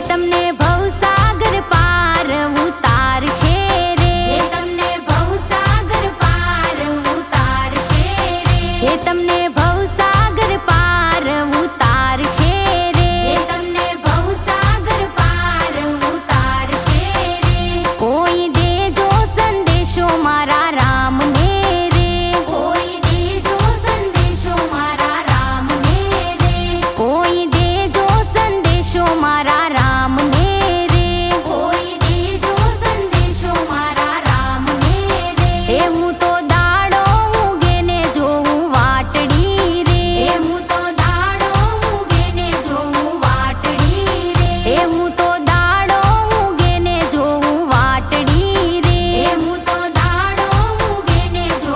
તમને તમને ભવસાગર પાર ઉતારશે રે. તમને ભવસાગર પાર ઉતારશે રે. તમને ભવસાગર પાર સંદેશો મારા É muito